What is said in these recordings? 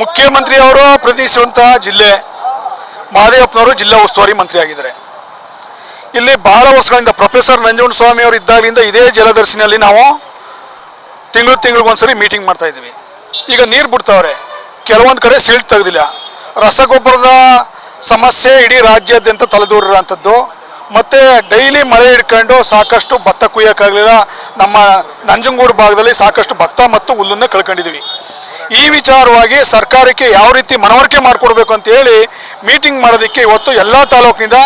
ಮುಖ್ಯಮಂತ್ರಿಯವರು ಪ್ರತಿನಿಧಿಸುವಂತಹ ಜಿಲ್ಲೆ ಮಹದೇವಪ್ಪನವರು ಜಿಲ್ಲಾ ಉಸ್ತುವಾರಿ ಮಂತ್ರಿಯಾಗಿದ್ದಾರೆ. ಇಲ್ಲಿ ಬಹಳ ವರ್ಷಗಳಿಂದ ಪ್ರೊಫೆಸರ್ ನಂಜುಂಡ ಸ್ವಾಮಿ ಅವರು ಇದ್ದಾಗಿಂದ ಇದೇ ಜಲದರ್ಶಿನಲ್ಲಿ ನಾವು ತಿಂಗಳು ತಿಂಗಳಿಗೊಂದ್ಸರಿ ಮೀಟಿಂಗ್ ಮಾಡ್ತಾ ಇದ್ದೀವಿ. ಈಗ ನೀರು ಬಿಡ್ತಾವ್ರೆ. ಕೆಲವೊಂದು ಕಡೆ ಸಿಲ್ಟ್ ತೆಗೆದಿಲ್ಲ. ರಸಗೊಬ್ಬರದ ಸಮಸ್ಯೆ ಇಡೀ ರಾಜ್ಯಾದ್ಯಂತ ತಲೆದೂರಿರೋಂಥದ್ದು ಮತ್ತು ಡೈಲಿ ಮಳೆ ಹಿಡ್ಕೊಂಡು ಸಾಕಷ್ಟು ಭತ್ತ ಕುಯ್ಯೋಕ್ಕಾಗಲಿಲ್ಲ ನಮ್ಮ ನಂಜನಗೂಡು ಭಾಗದಲ್ಲಿ ಸಾಕಷ್ಟು ಭತ್ತ ಮತ್ತು ಹುಲ್ಲನ್ನು ಕಳ್ಕೊಂಡಿದ್ದೀವಿ. ಈ ವಿಚಾರವಾಗಿ ಸರ್ಕಾರಕ್ಕೆ ಯಾವ ರೀತಿ ಮನವರಿಕೆ ಮಾಡಿಕೊಡ್ಬೇಕು ಅಂತ ಹೇಳಿ ಮೀಟಿಂಗ್ ಮಾಡೋದಕ್ಕೆ ಇವತ್ತು ಎಲ್ಲ ತಾಲೂಕಿನಿಂದ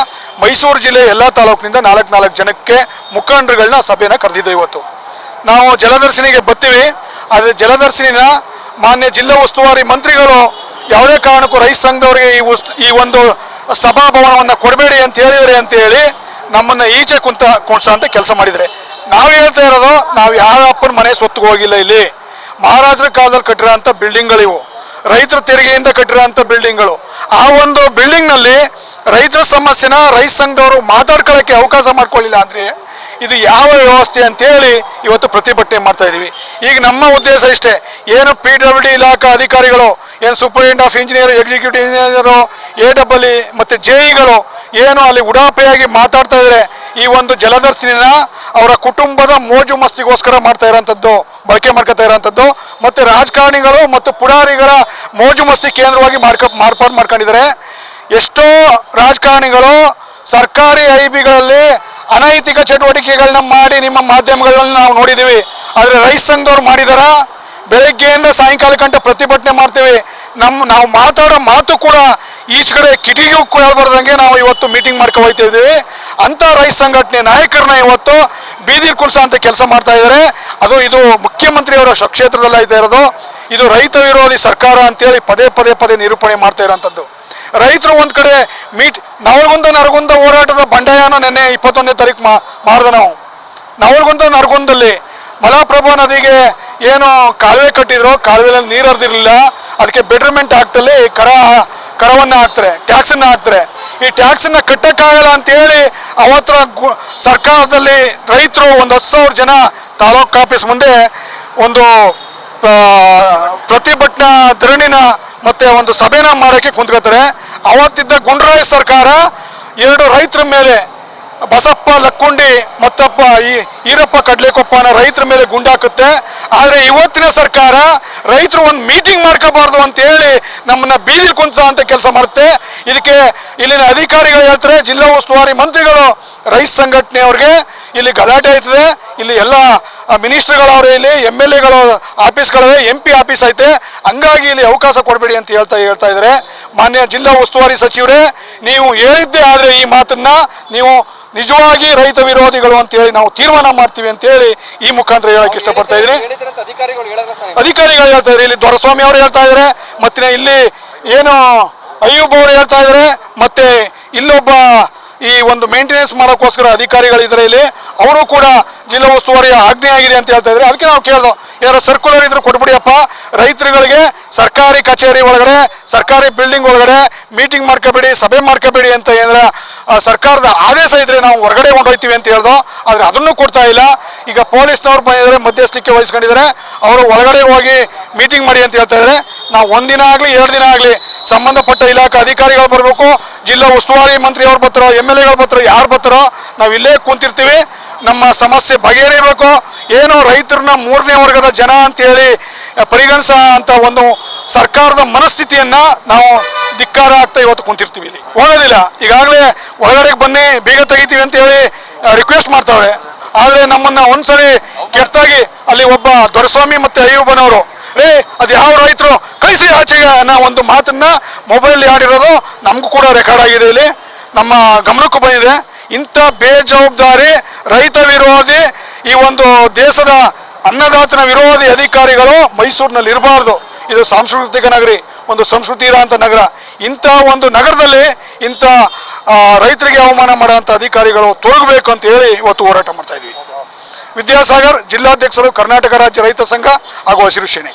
ಮೈಸೂರು ಜಿಲ್ಲೆ ಎಲ್ಲ ತಾಲೂಕಿನಿಂದ ನಾಲ್ಕು ನಾಲ್ಕು ಜನಕ್ಕೆ ಮುಖಂಡರುಗಳನ್ನ ಸಭೆನ ಕರೆದಿದ್ದೆ ಇವತ್ತು. ನಾವು ಜಲದರ್ಶಿನಿಗೆ ಬರ್ತೀವಿ. ಆದರೆ ಜಲದರ್ಶಿನಿನ ಮಾನ್ಯ ಜಿಲ್ಲಾ ಉಸ್ತುವಾರಿ ಮಂತ್ರಿಗಳು ಯಾವುದೇ ಕಾರಣಕ್ಕೂ ರೈತ ಸಂಘದವರಿಗೆ ಈ ಉಸ್, ಈ ಒಂದು ಸಭಾಭವನವನ್ನು ಕೊಡಬೇಡಿ ಅಂತ ಹೇಳಿದ್ರೆ ಅಂತ ಹೇಳಿ ನಮ್ಮನ್ನು ಈಚೆ ಕುಂತ ಕುಣಿಸೋ ಅಂತ ಕೆಲಸ ಮಾಡಿದರೆ ನಾವು ಹೇಳ್ತಾ ಇರೋದು, ನಾವು ಯಾವ ಅಪ್ಪನ ಮನೆ ಸೊತ್ತಿಗೆ ಹೋಗಿಲ್ಲ ಇಲ್ಲಿ. ಮಹಾರಾಜರ ಕಾಲದಲ್ಲಿ ಕಟ್ಟಿರೋಂಥ ಬಿಲ್ಡಿಂಗ್ಗಳಿವು ರೈತರ ತೆರಿಗೆಯಿಂದ ಕಟ್ಟಿರೋಂಥ ಬಿಲ್ಡಿಂಗ್ಗಳು ಆ ಒಂದು ಬಿಲ್ಡಿಂಗ್ನಲ್ಲಿ ರೈತರ ಸಮಸ್ಯೆನ ರೈತ ಸಂಘದವರು ಮಾತಾಡ್ಕೊಳ್ಳೋಕ್ಕೆ ಅವಕಾಶ ಮಾಡ್ಕೊಳ್ಳಿಲ್ಲ ಅಂದರೆ ಇದು ಯಾವ ವ್ಯವಸ್ಥೆ ಅಂತೇಳಿ ಇವತ್ತು ಪ್ರತಿಭಟನೆ ಮಾಡ್ತಾ ಇದ್ದೀವಿ ಈಗ ನಮ್ಮ ಉದ್ದೇಶ ಇಷ್ಟೇ, ಏನು ಪಿ ಡಬ್ಲ್ಯೂ ಡಿ ಇಲಾಖಾ ಅಧಿಕಾರಿಗಳು, ಏನು superintendent of engineer executive engineer A double E ಮತ್ತು ಜೆ ಇಗಳು ಏನು ಅಲ್ಲಿ ಉಡಾಪೆಯಾಗಿ ಮಾತಾಡ್ತಾ ಇದ್ದಾರೆ ಈ ಒಂದು ಜಲದರ್ಶಿನ ಅವರ ಕುಟುಂಬದ ಮೋಜು ಮಸ್ತಿಗೋಸ್ಕರ ಮಾಡ್ತಾ ಇರೋಂಥದ್ದು, ಬಳಕೆ ಮಾಡ್ಕೊತಾ ಇರೋಂಥದ್ದು, ಮತ್ತು ರಾಜಕಾರಣಿಗಳು ಮತ್ತು ಪುಡಾರಿಗಳ ಮೋಜು ಮಸ್ತಿ ಕೇಂದ್ರವಾಗಿ ಮಾರ್ಕ ಮಾರ್ಪಾಡು ಮಾಡ್ಕೊಂಡಿದ್ದಾರೆ. ಎಷ್ಟೋ ರಾಜಕಾರಣಿಗಳು ಸರ್ಕಾರಿ ಐ ಬಿಗಳಲ್ಲಿ ಅನೈತಿಕ ಚಟುವಟಿಕೆಗಳನ್ನ ಮಾಡಿ ನಿಮ್ಮ ಮಾಧ್ಯಮಗಳಲ್ಲಿ ನಾವು ನೋಡಿದ್ದೀವಿ. ಆದರೆ ರೈತ ಸಂಘದವ್ರು ಮಾಡಿದಾರ ಬೆಳಗ್ಗೆಯಿಂದ ಸಾಯಂಕಾಲ ಗಂಟ ಪ್ರತಿಭಟನೆ ಮಾಡ್ತೀವಿ. ನಮ್ಮ ನಾವು ಮಾತಾಡೋ ಮಾತು ಕೂಡ ಈಚ ಕಡೆ ಕಿಟಿಗೂ ಕೇಳ್ಬಾರ್ದಂಗೆ ನಾವು ಇವತ್ತು ಮೀಟಿಂಗ್ ಮಾಡ್ಕೊ ಹೋಗ್ತಾ ಇದ್ದೀವಿ. ಅಂಥ ರೈತ ಸಂಘಟನೆ ನಾಯಕರನ್ನ ಇವತ್ತು ಬೀದಿ ಕುಲ್ಸ ಅಂತ ಕೆಲಸ ಮಾಡ್ತಾ ಇದ್ದಾರೆ. ಅದು ಇದು ಮುಖ್ಯಮಂತ್ರಿಯವರ ಕ್ಷೇತ್ರದಲ್ಲ ಇದೆ ಇರೋದು. ಇದು ರೈತ ವಿರೋಧಿ ಸರ್ಕಾರ ಅಂತೇಳಿ ಪದೇ ಪದೇ ಪದೇ ನಿರೂಪಣೆ ಮಾಡ್ತಾ ಇರೋಂಥದ್ದು. ರೈತರು ಒಂದು ಕಡೆ ಮೀಟ್ ನವಲಗುಂದ ನರಗುಂದ ಹೋರಾಟದ ಬಂಡಾಯನ ನಿನ್ನೆ ಇಪ್ಪತ್ತೊಂದನೇ ತಾರೀಕು ಮಾ ಮಾಡಿದೆ ನಾವು. ನವಲಗುಂದ ನರಗುಂದಲ್ಲಿ ಮಲಪ್ರಭಾ ನದಿಗೆ ಏನು ಕಾಲುವೆ ಕಟ್ಟಿದ್ರು. ಕಾಲುವೆಯಲ್ಲಿ ನೀರು ಹರಿದಿರಲಿಲ್ಲ. ಅದಕ್ಕೆ ಬೆಟ್ರ್ಮೆಂಟ್ ಆಕ್ಟಲ್ಲಿ ಕರ ಕರವನ್ನು ಹಾಕ್ತಾರೆ, ಟ್ಯಾಕ್ಸನ್ನು ಹಾಕ್ತಾರೆ. ಈ ಟ್ಯಾಕ್ಸನ್ನು ಕಟ್ಟಕ್ಕಾಗಲ್ಲ ಅಂತೇಳಿ ಅವತ್ತರ ಗು ಸರ್ಕಾರದಲ್ಲಿ ರೈತರು ಒಂದು ಹತ್ತು ಸಾವಿರ ಜನ ತಾಲೂಕು ಆಫೀಸ್ ಮುಂದೆ ಒಂದು ಪ್ರತಿಭಟನಾ ಧರಣಿನ ಮತ್ತೆ ಒಂದು ಸಭೆನ ಮಾಡೋಕ್ಕೆ ಕುಂತ್ಕೋತಾರೆ ಅವತ್ತಿದ್ದ ಗುಂಡ್ರಾಜ್ ಸರ್ಕಾರ ಎರಡು ರೈತರ ಮೇಲೆ ಬಸಪ್ಪ ಲಕ್ಕುಂಡಿ, ಮತ್ತಪ್ಪ ಈ ಈರಪ್ಪ ಕಡ್ಲೆಕೊಪ್ಪನ ರೈತರ ಮೇಲೆ ಗುಂಡಾಕುತ್ತೆ ಆದರೆ ಇವತ್ತಿನ ಸರ್ಕಾರ ರೈತರು ಒಂದು ಮೀಟಿಂಗ್ ಮಾಡ್ಕೋಬಾರ್ದು ಅಂತ ಹೇಳಿ ನಮ್ಮನ್ನ ಬೀದಿ ಕುಂಚ ಅಂತ ಕೆಲಸ ಮಾಡುತ್ತೆ. ಇದಕ್ಕೆ ಇಲ್ಲಿನ ಅಧಿಕಾರಿಗಳು ಹೇಳ್ತಾರೆ, ಜಿಲ್ಲಾ ಉಸ್ತುವಾರಿ ಮಂತ್ರಿಗಳು ರೈತ ಸಂಘಟನೆಯವ್ರಿಗೆ ಇಲ್ಲಿ ಗಲಾಟೆ ಆಯ್ತದೆ. ಇಲ್ಲಿ ಎಲ್ಲ ಮಿನಿಸ್ಟರ್ಗಳವ್ರೆ ಇಲ್ಲಿ, ಎಂ ಎಲ್ ಎಗಳು, ಆಫೀಸ್ಗಳವೆ, ಎಂ ಪಿ ಆಫೀಸ್ ಐತೆ. ಹಂಗಾಗಿ ಇಲ್ಲಿ ಅವಕಾಶ ಕೊಡಬೇಡಿ ಅಂತ ಹೇಳ್ತಾ ಹೇಳ್ತಾ ಇದ್ದಾರೆ. ಮಾನ್ಯ ಜಿಲ್ಲಾ ಉಸ್ತುವಾರಿ ಸಚಿವರೇ, ನೀವು ಹೇಳಿದ್ದೇ ಆದರೆ ಈ ಮಾತನ್ನ ನೀವು ನಿಜವಾಗಿ ರೈತ ವಿರೋಧಿಗಳು ಅಂತೇಳಿ ನಾವು ತೀರ್ಮಾನ ಮಾಡ್ತೀವಿ ಅಂತೇಳಿ ಈ ಮುಖಾಂತರ ಹೇಳಕ್ಕೆ ಇಷ್ಟಪಡ್ತಾ ಇದ್ದೀನಿ. ಅಧಿಕಾರಿಗಳು ಹೇಳ್ತಾ ಇದ್ದಾರೆ. ಇಲ್ಲಿ ದೊರಸ್ವಾಮಿ ಅವರು ಹೇಳ್ತಾ ಇದ್ದಾರೆ. ಮತ್ತೆ ಇಲ್ಲಿ ಏನು ಅಯ್ಯೂಬ್ ಅವರು ಹೇಳ್ತಾ ಇದ್ದಾರೆ. ಮತ್ತೆ ಇಲ್ಲೊಬ್ಬ ಈ ಒಂದು ಮೇಂಟೆನೆನ್ಸ್ ಮಾಡೋಕ್ಕೋಸ್ಕರ ಅಧಿಕಾರಿಗಳಿದ್ದಾರೆ ಇಲ್ಲಿ. ಅವರು ಕೂಡ ಜಿಲ್ಲಾ ಉಸ್ತುವಾರಿ ಆಜ್ಞೆ ಆಗಿದೆ ಅಂತ ಹೇಳ್ತಾ ಇದ್ದಾರೆ. ಅದಕ್ಕೆ ನಾವು ಕೇಳ್ದೋ ಯಾರೋ ಸರ್ಕ್ಯುಲರ್ ಇದ್ರೆ ಕೊಟ್ಬಿಡಿಯಪ್ಪ. ರೈತರುಗಳಿಗೆ ಸರ್ಕಾರಿ ಕಚೇರಿ ಒಳಗಡೆ ಸರ್ಕಾರಿ ಬಿಲ್ಡಿಂಗ್ ಒಳಗಡೆ ಮೀಟಿಂಗ್ ಮಾಡ್ಕೋಬೇಡಿ ಸಭೆ ಮಾಡ್ಕೋಬೇಡಿ ಅಂತ ಏನಾರ ಸರ್ಕಾರದ ಆದೇಶ ಇದ್ರೆ ನಾವು ಹೊರಗಡೆ ಕೊಂಡೊಯ್ತೀವಿ ಅಂತ ಹೇಳ್ದೋ, ಆದರೆ ಅದನ್ನು ಕೊಡ್ತಾ ಇಲ್ಲ. ಈಗ ಪೊಲೀಸ್ನವ್ರು ಬಂದಿದ್ದಾರೆ ಮಧ್ಯಸ್ಥಿಕೆ ವಹಿಸ್ಕೊಂಡಿದ್ದಾರೆ. ಅವರು ಒಳಗಡೆ ಹೋಗಿ ಮೀಟಿಂಗ್ ಮಾಡಿ ಅಂತ ಹೇಳ್ತಾ ಇದ್ದಾರೆ. ನಾವು ಒಂದಿನ ಆಗಲಿ, ಎರಡು ದಿನ ಆಗಲಿ ಸಂಬಂಧಪಟ್ಟ ಇಲಾಖೆ ಅಧಿಕಾರಿಗಳು ಬರಬೇಕು. ಜಿಲ್ಲಾ ಉಸ್ತುವಾರಿ ಮಂತ್ರಿ ಅವ್ರು ಬರ್ತಾರೋ, ಎಂ ಎಲ್ ಎಗಳು ಬರ್ತಾರೋ, ಯಾರು ಬರ್ತಾರೋ, ನಾವು ಇಲ್ಲೇ ಕುಂತಿರ್ತೀವಿ. ನಮ್ಮ ಸಮಸ್ಯೆ ಬಗೆಹರಿಬೇಕು. ಏನೋ ರೈತರನ್ನ ಮೂರನೇ ವರ್ಗದ ಜನ ಅಂತೇಳಿ ಪರಿಗಣಿಸೋ ಅಂತ ಒಂದು ಸರ್ಕಾರದ ಮನಸ್ಥಿತಿಯನ್ನ ನಾವು ಧಿಕ್ಕಾರ ಆಗ್ತಾ ಇವತ್ತು ಕುಂತಿರ್ತೀವಿ ಇಲ್ಲಿ. ಹೋಗೋದಿಲ್ಲ. ಈಗಾಗಲೇ ಒಳಗಡೆ ಬನ್ನಿ, ಬೀಗ ತೆಗಿತೀವಿ ಅಂತ ಹೇಳಿ ರಿಕ್ವೆಸ್ಟ್ ಮಾಡ್ತಾವ್ರೆ. ಆದರೆ ನಮ್ಮನ್ನ ಒಂದ್ಸರಿ ಕೆಟ್ಟಾಗಿ ಅಲ್ಲಿ ಒಬ್ಬ ದೊರೆಸ್ವಾಮಿ ಮತ್ತೆ ಅಯ್ಯೂಬನವರು ಏ, ಅದು ಯಾವ ರೈತರು? ಕಳಿಸಿ ಆಚೆಗೆ ಅನ್ನೋ ಒಂದು ಮಾತನ್ನ ಮೊಬೈಲ್ ಆಡಿರೋದು ನಮಗೂ ಕೂಡ ರೆಕಾರ್ಡ್ ಆಗಿದೆ ಇಲ್ಲಿ. ನಮ್ಮ ಗಮನಕ್ಕೂ ಬಂದಿದೆ. ಇಂಥ ಬೇಜವಾಬ್ದಾರಿ, ರೈತ ವಿರೋಧಿ, ಈ ಒಂದು ದೇಶದ ಅನ್ನದಾತನ ವಿರೋಧಿ ಅಧಿಕಾರಿಗಳು ಮೈಸೂರಿನಲ್ಲಿ ಇರಬಾರ್ದು ಇದು ಸಾಂಸ್ಕೃತಿಕ ನಗರಿ, ಒಂದು ಸಂಸ್ಕೃತಿ ಇರೋಂಥ ನಗರ. ಇಂಥ ಒಂದು ನಗರದಲ್ಲಿ ಇಂಥ ರೈತರಿಗೆ ಅವಮಾನ ಮಾಡೋಂಥ ಅಧಿಕಾರಿಗಳು ತೊಡಗಬೇಕು ಅಂತ ಹೇಳಿ ಇವತ್ತು ಹೋರಾಟ ಮಾಡ್ತಾ ಇದ್ವಿ. ವಿದ್ಯಾಸಾಗರ್ ಜಿಲ್ಲಾಧ್ಯಕ್ಷರು ಕರ್ನಾಟಕ ರಾಜ್ಯ ರೈತ ಸಂಘ ಹಾಗೂ ಹಸಿರು ಸೇನೆ.